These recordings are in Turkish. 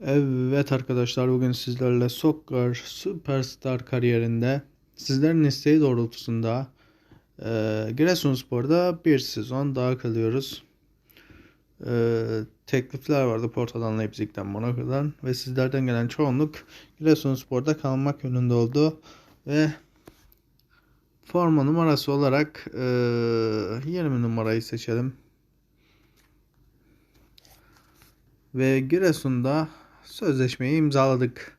Evet arkadaşlar bugün sizlerle Soccer Superstar kariyerinde sizlerin isteği doğrultusunda e, Giresunspor'da bir sezon daha kalıyoruz. E, teklifler vardı Porto'dan, Leipzig'ten, Monaco'dan ve sizlerden gelen çoğunluk Giresunspor'da kalmak yönünde oldu ve forma numarası olarak e, 20 numarayı seçelim. Ve Giresun'da sözleşmeyi imzaladık.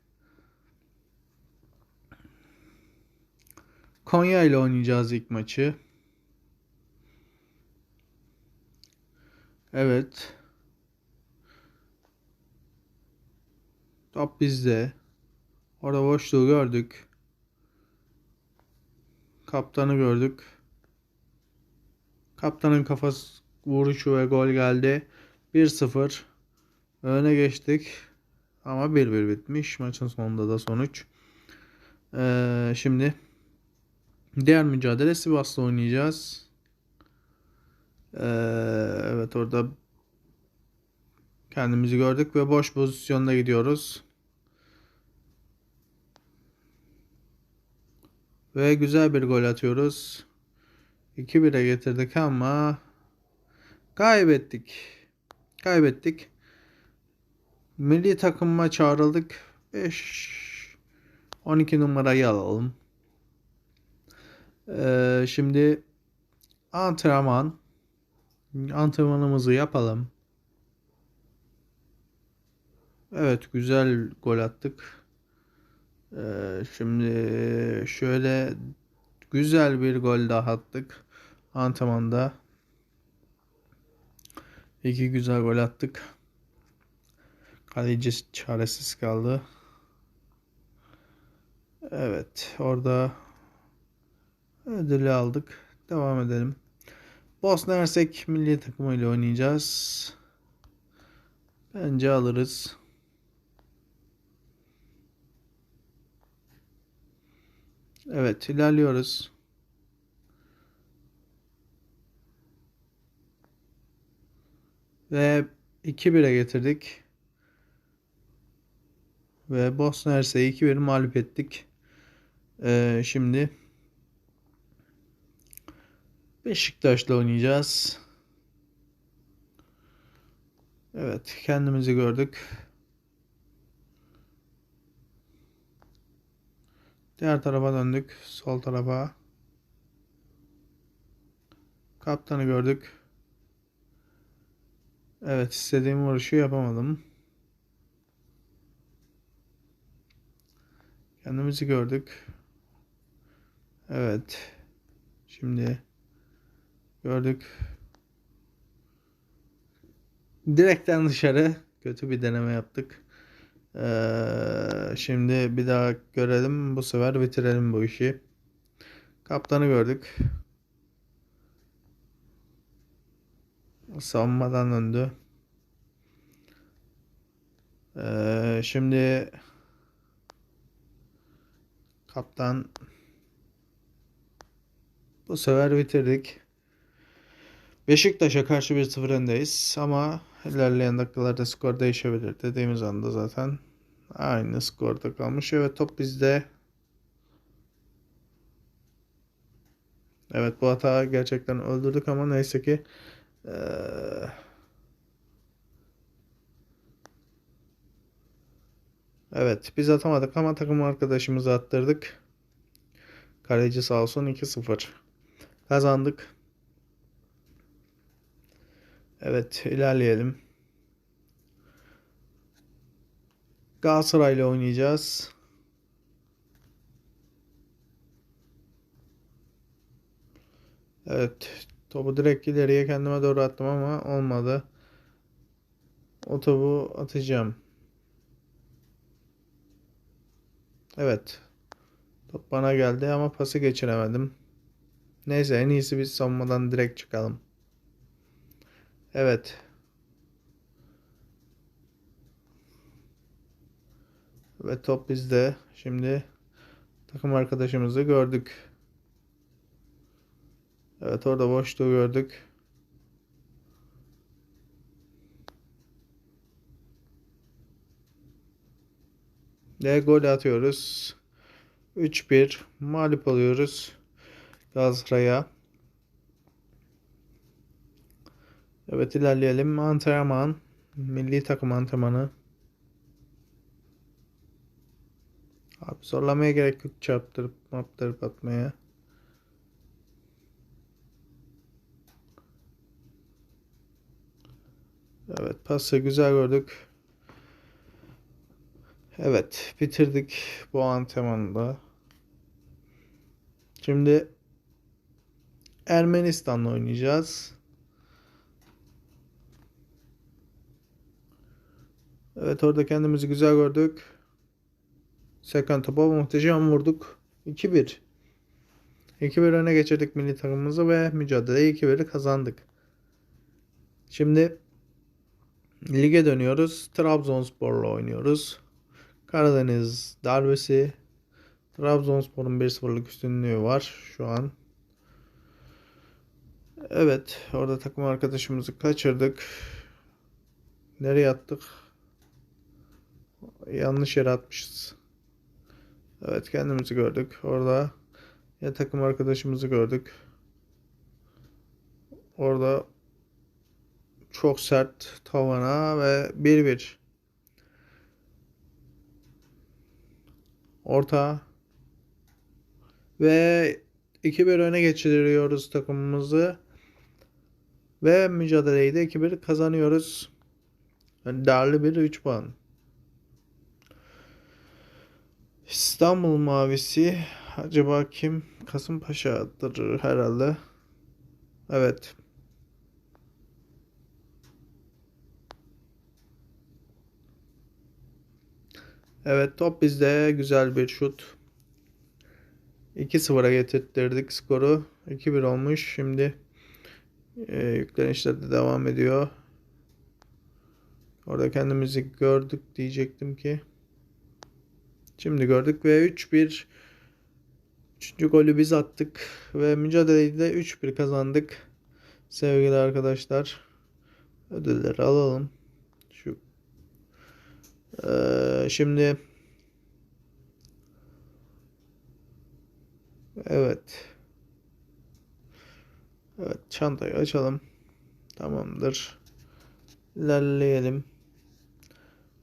Konya ile oynayacağız ilk maçı. Evet. Top bizde. Orada boşluğu gördük. Kaptanı gördük. Kaptanın kafası vuruşu ve gol geldi. 1-0 öne geçtik. Ama 1-1 bitmiş. Maçın sonunda da sonuç. Ee, şimdi diğer mücadele Sivas'la oynayacağız. Ee, evet orada kendimizi gördük ve boş pozisyonda gidiyoruz. Ve güzel bir gol atıyoruz. 2-1'e getirdik ama kaybettik. Kaybettik. Milli takıma çağrıldık. 5 12 numarayı alalım. Ee, şimdi antrenman antrenmanımızı yapalım. Evet güzel gol attık. Ee, şimdi şöyle güzel bir gol daha attık. Antrenmanda. İki güzel gol attık. Kaleci çaresiz kaldı. Evet orada ödülü aldık. Devam edelim. Bosna Hersek milli takımıyla oynayacağız. Bence alırız. Evet ilerliyoruz. Ve 2-1'e getirdik. Ve Bosna Hersek'i 2-1 mağlup ettik. Ee, şimdi Beşiktaş'la oynayacağız. Evet kendimizi gördük. Diğer tarafa döndük. Sol tarafa. Kaptanı gördük. Evet istediğim vuruşu yapamadım. Kendimizi gördük. Evet. Şimdi gördük. Direkten dışarı kötü bir deneme yaptık. Ee, şimdi bir daha görelim. Bu sefer bitirelim bu işi. Kaptanı gördük. Savunmadan döndü. Ee, şimdi Kaptan bu sefer bitirdik. Beşiktaş'a karşı 1-0 öndeyiz ama ilerleyen dakikalarda skor değişebilir dediğimiz anda zaten aynı skorda kalmış. Evet top bizde. Evet bu hata gerçekten öldürdük ama neyse ki ee, Evet biz atamadık ama takım arkadaşımızı attırdık. Kaleci sağ olsun 2-0. Kazandık. Evet ilerleyelim. Galatasaray'la oynayacağız. Evet topu direkt ileriye kendime doğru attım ama olmadı. O topu atacağım. Evet. Top bana geldi ama pası geçiremedim. Neyse en iyisi biz savunmadan direkt çıkalım. Evet. Ve top bizde. Şimdi takım arkadaşımızı gördük. Evet orada boşluğu gördük. Ve gol atıyoruz. 3-1 mağlup oluyoruz Galatasaray'a. Evet ilerleyelim. Antrenman. Milli takım antrenmanı. Abi zorlamaya gerek yok çarptırıp maptırıp atmaya. Evet pası güzel gördük. Evet bitirdik bu antrenmanı. Şimdi Ermenistan'la oynayacağız. Evet orada kendimizi güzel gördük. Sekon topa muhteşem vurduk. 2-1. 2-1 öne geçirdik milli takımımızı ve mücadeleyi 2-1 kazandık. Şimdi lige dönüyoruz. Trabzonspor'la oynuyoruz. Karadeniz darbesi. Trabzonspor'un 1-0'lık üstünlüğü var şu an. Evet, orada takım arkadaşımızı kaçırdık. Nereye attık? Yanlış yere atmışız. Evet, kendimizi gördük. Orada ya takım arkadaşımızı gördük. Orada çok sert tavana ve 1-1. Orta ve 2-1 öne geçiriyoruz takımımızı. Ve mücadeleyi de 2-1 kazanıyoruz. Yani değerli bir 3 puan. İstanbul Mavisi acaba kim? Kasımpaşa'dır herhalde. Evet. Evet top bizde güzel bir şut. 2-0'a getirttirdik skoru. 2-1 olmuş. Şimdi e, yüklenişler de devam ediyor. Orada kendimizi gördük diyecektim ki. Şimdi gördük ve 3-1 Üçüncü golü biz attık ve mücadeleyi de 3-1 kazandık. Sevgili arkadaşlar. Ödülleri alalım. Ee, şimdi Evet. Evet çantayı açalım. Tamamdır. İlerleyelim.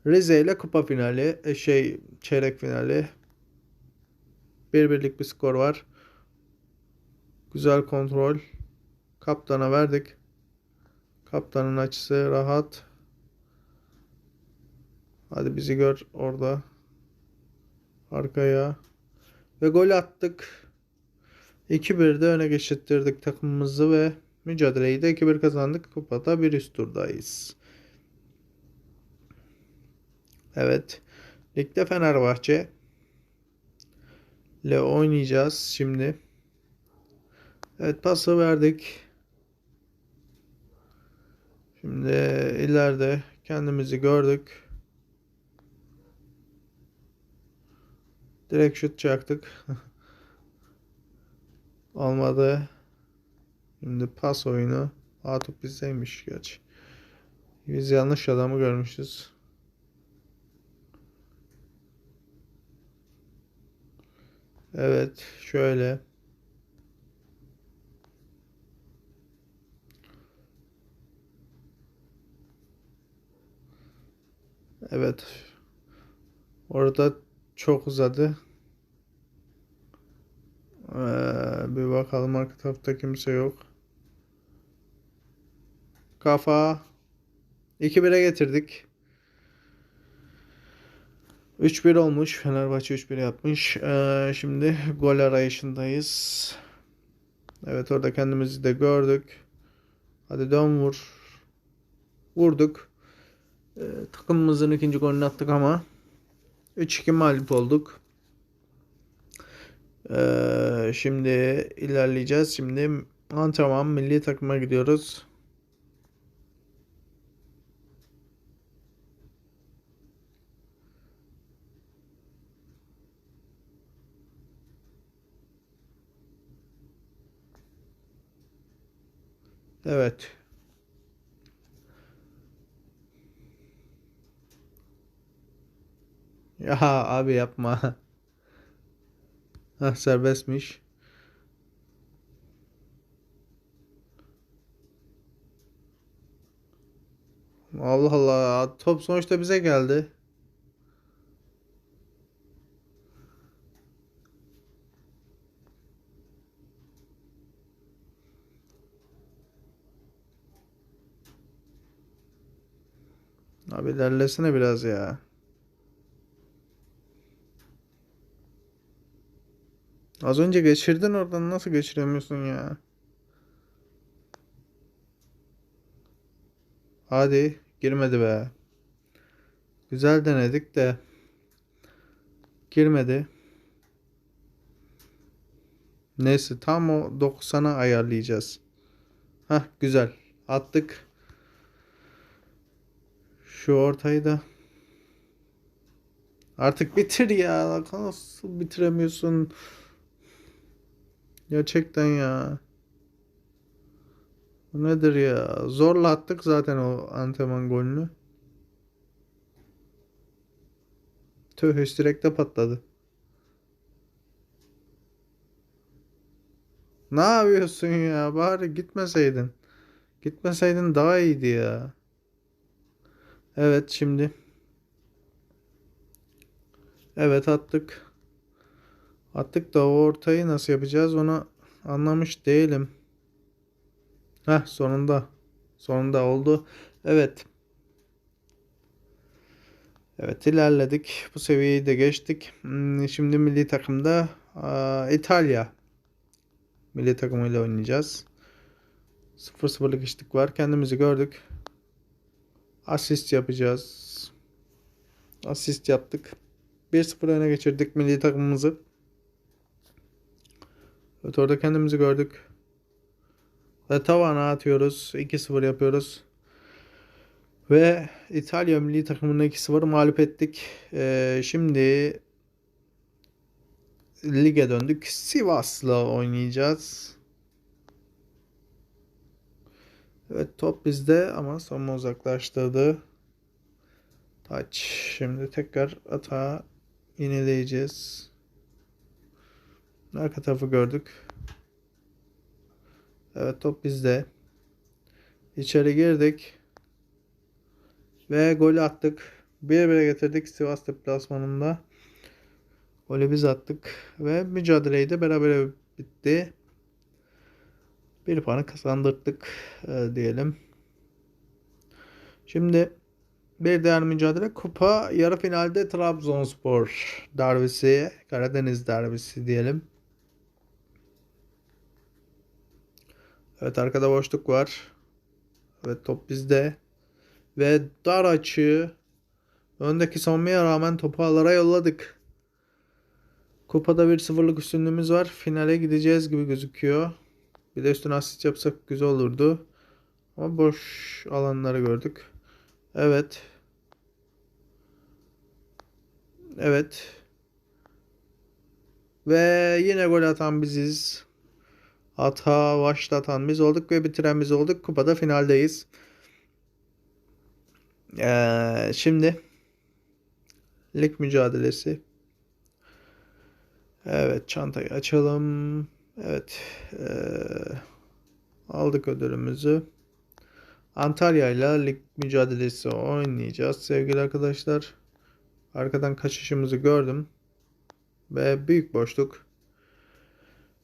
Rize ile kupa finali, e, şey çeyrek finali. Bir birlik bir skor var. Güzel kontrol. Kaptana verdik. Kaptanın açısı rahat. Hadi bizi gör orada. Arkaya. Ve gol attık. 2-1'de öne geçirttirdik takımımızı ve mücadeleyi de 2-1 kazandık. Kupada bir üst turdayız. Evet. Ligde Fenerbahçe ile oynayacağız şimdi. Evet pası verdik. Şimdi ileride kendimizi gördük. Direkt şut çaktık. Olmadı. Şimdi pas oyunu. Atıp bizdeymiş gerçi. Biz yanlış adamı görmüşüz. Evet şöyle. Evet. Orada çok uzadı. Ee, bir bakalım arka tarafta kimse yok. Kafa. 2-1'e getirdik. 3-1 olmuş. Fenerbahçe 3-1 yapmış. Ee, şimdi gol arayışındayız. Evet orada kendimizi de gördük. Hadi dön vur. Vurduk. Ee, takımımızın ikinci golünü attık ama 3-2 mağlup olduk. Ee, şimdi ilerleyeceğiz. Şimdi antrenman milli takıma gidiyoruz. Evet. Ya abi yapma. Hah serbestmiş. Allah Allah. Top sonuçta bize geldi. Abi ilerlesene biraz ya. Az önce geçirdin oradan nasıl geçiremiyorsun ya? Hadi girmedi be. Güzel denedik de girmedi. Neyse tam o 90'a ayarlayacağız. Hah güzel. Attık. Şu ortayı da. Artık bitir ya. Nasıl bitiremiyorsun? Gerçekten ya. Nedir ya? Zorla attık zaten o Anteman golünü. Tüh üst direkte patladı. Ne yapıyorsun ya? Bari gitmeseydin. Gitmeseydin daha iyiydi ya. Evet şimdi. Evet attık. Attık da o ortayı nasıl yapacağız onu anlamış değilim. Heh sonunda. Sonunda oldu. Evet. Evet ilerledik. Bu seviyeyi de geçtik. Hmm, Şimdi milli takımda İtalya milli takımıyla oynayacağız. 0-0'lık eşitlik var. Kendimizi gördük. Asist yapacağız. Asist yaptık. 1-0 öne geçirdik milli takımımızı. Evet orada kendimizi gördük. Ve tavana atıyoruz. 2-0 yapıyoruz. Ve İtalya milli takımını 2-0 mağlup ettik. Ee, şimdi lige döndük. Sivas'la oynayacağız. Evet top bizde ama savunma uzaklaştırdı. Taç. Şimdi tekrar atağa ineleyeceğiz. Arka tarafı gördük. Evet top bizde. İçeri girdik. Ve golü attık. 1-1'e getirdik Sivas deplasmanında. Golü biz attık. Ve mücadeleyi de beraber bitti. Bir puanı kazandırdık e, diyelim. Şimdi bir diğer mücadele kupa yarı finalde Trabzonspor derbisi, Karadeniz derbisi diyelim. Evet arkada boşluk var. Evet top bizde. Ve dar açığı öndeki savunmaya rağmen topu alara yolladık. Kupada 1-0'lık üstünlüğümüz var. Finale gideceğiz gibi gözüküyor. Bir de üstüne asist yapsak güzel olurdu. Ama boş alanları gördük. Evet. Evet. Ve yine gol atan biziz. Hata başlatan biz olduk ve bitiren biz olduk. Kupada finaldeyiz. Ee, şimdi lig mücadelesi. Evet çantayı açalım. Evet. Ee, aldık ödülümüzü. Antalya ile lig mücadelesi oynayacağız sevgili arkadaşlar. Arkadan kaçışımızı gördüm. Ve büyük boşluk.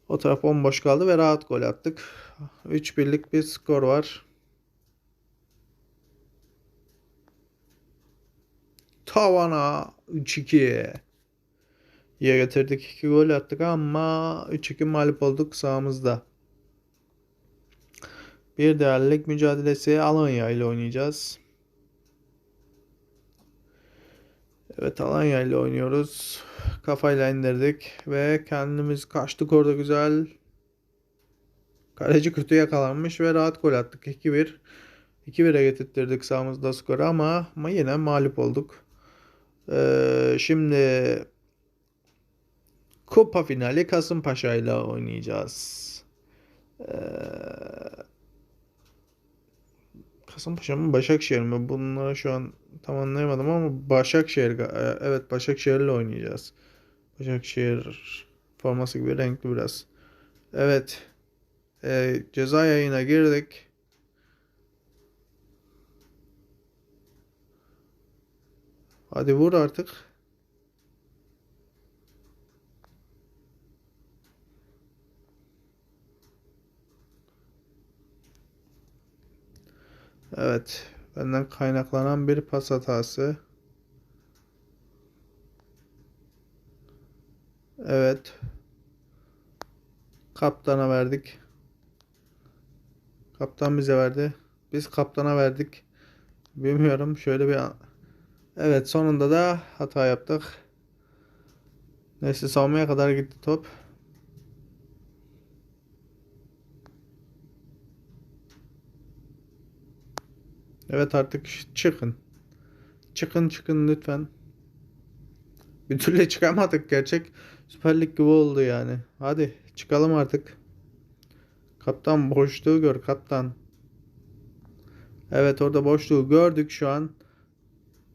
O taraf bomboş kaldı ve rahat gol attık. 3-1'lik bir skor var. Tavana 3-2. İyi getirdik. 2 gol attık ama 3-2 mağlup olduk sahamızda. Bir değerlilik mücadelesi Alanya ile oynayacağız. Evet Alanya ile oynuyoruz. Kafayla indirdik ve kendimiz kaçtık orada güzel. Kaleci kötü yakalanmış ve rahat gol attık 2-1. 2-1'e getirttirdik sahamızda skoru ama, ama yine mağlup olduk. Ee, şimdi Kupa finali Kasımpaşa ile oynayacağız. Ee, Kasımpaşa mı Başakşehir mi? Bunlara şu an tam anlayamadım ama Başakşehir e, evet Başakşehir'le oynayacağız. Başakşehir forması gibi renkli biraz. Evet. E, ceza yayına girdik. Hadi vur artık. Evet. Benden kaynaklanan bir pas hatası. Evet. Kaptana verdik. Kaptan bize verdi. Biz kaptana verdik. Bilmiyorum. Şöyle bir Evet sonunda da hata yaptık. Neyse savunmaya kadar gitti top. Evet artık çıkın. Çıkın çıkın lütfen. Bir türlü çıkamadık gerçek. Süper Lig gibi oldu yani. Hadi çıkalım artık. Kaptan boşluğu gör kaptan. Evet orada boşluğu gördük şu an.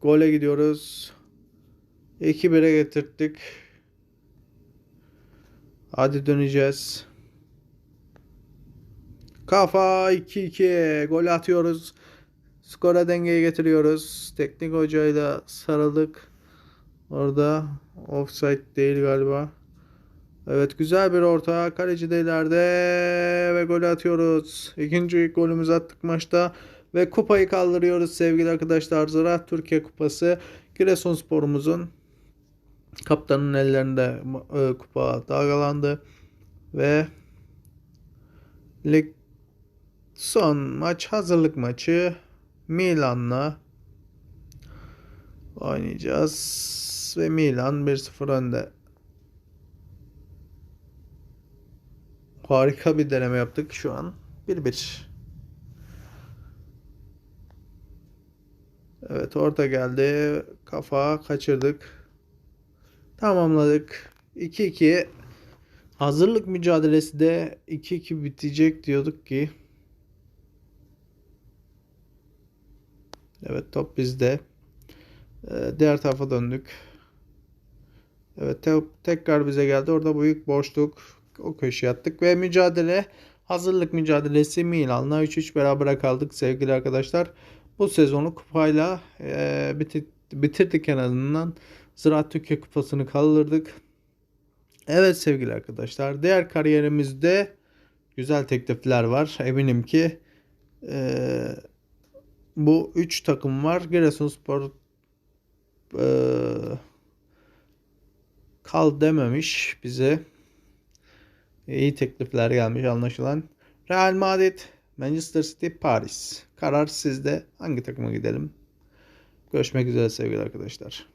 Gole gidiyoruz. 2-1'e getirttik. Hadi döneceğiz. Kafa 2-2 gol atıyoruz. Skora dengeyi getiriyoruz. Teknik hocayla sarıldık. Orada offside değil galiba. Evet güzel bir orta. Kaleci de ileride ve golü atıyoruz. İkinci golümüzü attık maçta. Ve kupayı kaldırıyoruz sevgili arkadaşlar. Ziraat Türkiye Kupası Giresunspor'umuzun kaptanın ellerinde e, kupa dalgalandı. Ve lig son maç hazırlık maçı Milan'la oynayacağız. Ve Milan 1-0 önde. Harika bir deneme yaptık şu an. 1-1. Evet orta geldi. Kafa kaçırdık. Tamamladık. 2-2. Hazırlık mücadelesi de 2-2 bitecek diyorduk ki. Evet top bizde. Ee, diğer tarafa döndük. Evet te tekrar bize geldi. Orada büyük boşluk. O köşeye attık ve mücadele hazırlık mücadelesi Milan'la 3-3 beraber kaldık sevgili arkadaşlar. Bu sezonu kupayla e, bitir bitirdik en azından. Ziraat Türkiye Kupası'nı kaldırdık. Evet sevgili arkadaşlar. Diğer kariyerimizde güzel teklifler var. Eminim ki e, bu 3 takım var. Giresunspor e, kal dememiş bize. İyi teklifler gelmiş anlaşılan. Real Madrid, Manchester City, Paris. Karar sizde. Hangi takıma gidelim? Görüşmek üzere sevgili arkadaşlar.